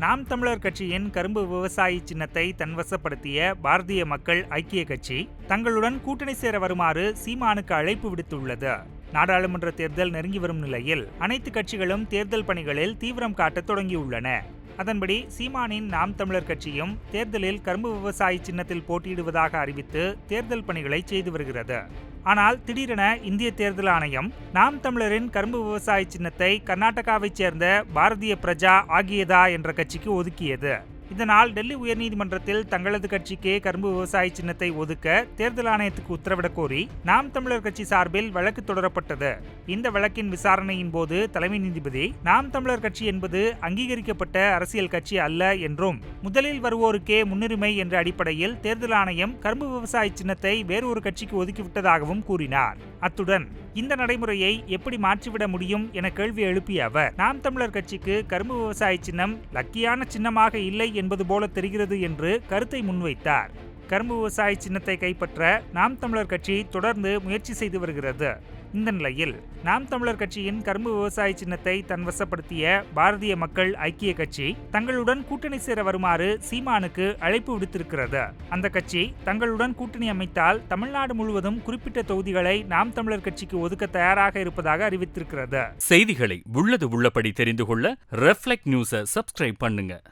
நாம் தமிழர் கட்சியின் கரும்பு விவசாயி சின்னத்தை தன்வசப்படுத்திய பாரதிய மக்கள் ஐக்கிய கட்சி தங்களுடன் கூட்டணி சேர வருமாறு சீமானுக்கு அழைப்பு விடுத்துள்ளது. நாடாளுமன்ற தேர்தல் நெருங்கி வரும் நிலையில் அனைத்து கட்சிகளும் தேர்தல் பணிகளில் தீவிரம் காட்டத் தொடங்கியுள்ளன. அதன்படி சீமானின் நாம் தமிழர் கட்சியும் தேர்தலில் கரும்பு விவசாயி சின்னத்தில் போட்டியிடுவதாக அறிவித்து தேர்தல் பணிகளை செய்து வருகிறது. ஆனால் திடீரென இந்திய தேர்தல் ஆணையம் நாம் தமிழரின் கரும்பு விவசாய சின்னத்தை கர்நாடகாவைச் சேர்ந்த பாரதிய பிரஜா ஆகியதா என்ற கட்சிக்கு ஒதுக்கியது. இதனால் டெல்லி உயர்நீதிமன்றத்தில் தங்களது கட்சிக்கே கரும்பு விவசாய சின்னத்தை ஒதுக்க தேர்தல் ஆணையத்துக்கு உத்தரவிடக் கோரி நாம் தமிழர் கட்சி சார்பில் வழக்கு தொடரப்பட்டது. இந்த வழக்கின் விசாரணையின் போது தலைமை நீதிபதி நாம் தமிழர் கட்சி என்பது அங்கீகரிக்கப்பட்ட அரசியல் கட்சி அல்ல என்றும் முதலில் வருவோருக்கே முன்னுரிமை என்ற அடிப்படையில் தேர்தல் ஆணையம் கரும்பு விவசாய சின்னத்தை வேறொரு கட்சிக்கு ஒதுக்கிவிட்டதாகவும் கூறினார். அத்துடன் இந்த நடைமுறையை எப்படி மாற்றிவிட முடியும் என கேள்வி எழுப்பிய அவர் நாம் தமிழர் கட்சிக்கு கரும்பு விவசாய சின்னம் லக்கியான சின்னமாக இல்லை என்பது போல தெரிகிறது என்று கருத்தை முன்வைத்தார். கரும்பு விவசாய சின்னத்தை கைப்பற்ற நாம் தமிழர் கட்சி தொடர்ந்து முயற்சி செய்து வருகிறது. இந்த நிலையில் நாம் தமிழர் கட்சியின் கரும்பு விவசாய சின்னத்தை தன்வசப்படுத்திய பாரதிய மக்கள் ஐக்கிய கட்சி தங்களுடன் கூட்டணி சேர வருமாறு சீமானுக்கு அழைப்பு விடுத்திருக்கிறது. அந்த கட்சி தங்களுடன் கூட்டணி அமைத்தால் தமிழ்நாடு முழுவதும் குறிப்பிட்ட தொகுதிகளை நாம் தமிழர் கட்சிக்கு ஒதுக்க தயாராக இருப்பதாக அறிவித்திருக்கிறது. செய்திகளை உள்ளது உள்ளபடி தெரிந்து கொள்ள ரெஃப்ளெக்ட் நியூஸை சப்ஸ்கிரைப் பண்ணுங்க.